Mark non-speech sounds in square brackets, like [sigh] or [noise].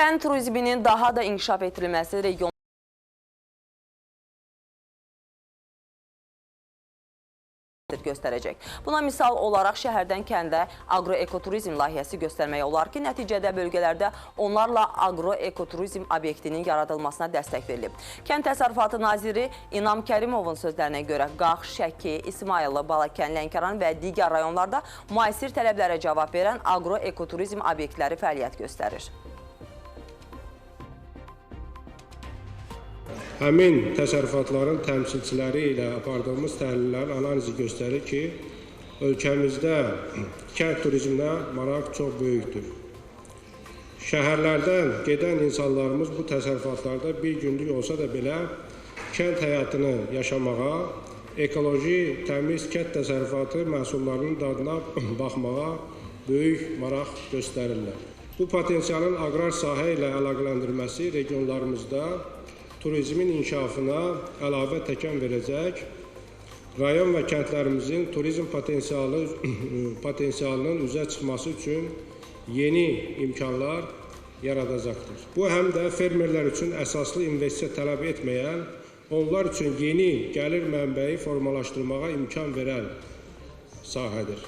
Kənd turizminin daha da inkişaf etdirilməsi region göstərəcək. Buna misal olaraq şəhərdən kəndə agroekoturizm layihəsi göstərmək olar ki, nəticədə bölgələrdə onlarla agroekoturizm obyektinin yaradılmasına dəstək verilib. Kənd Təsərrüfatı Naziri İnam Kərimovun sözlərinə görə Qax, Şəki, İsmayıllı, Balakən, Lənkəran və digər rayonlarda müasir tələblərə cavab verən agroekoturizm obyektləri fəaliyyət göstərir. Həmin təsərrüfatların təmsilçiləri ilə apardığımız təhlillərin analizi göstərir ki, ölkəmizdə kənd turizminə maraq çox böyükdür. Şəhərlərdən gedən insanlarımız bu təsərrüfatlarda bir günlük olsa da belə kənd həyatını yaşamağa, ekoloji, təmiz kənd təsərrüfatı məhsullarının dadına [clears throat] baxmağa böyük maraq göstərirlər. Bu potensialın aqrar sahə ilə əlaqələndirilməsi regionlarımızda turizmin inkişafına əlavə təkan verəcək, rayon və kəndlərimizin turizm potensialı [clears throat] potensialının üzə çıxması üçün yeni imkanlar yaradacaqdır. Bu həm də fermerlər üçün əsaslı investisiya tələb etməyən, onlar üçün yeni gəlir mənbəyi formalaşdırmağa imkan verən sahədir.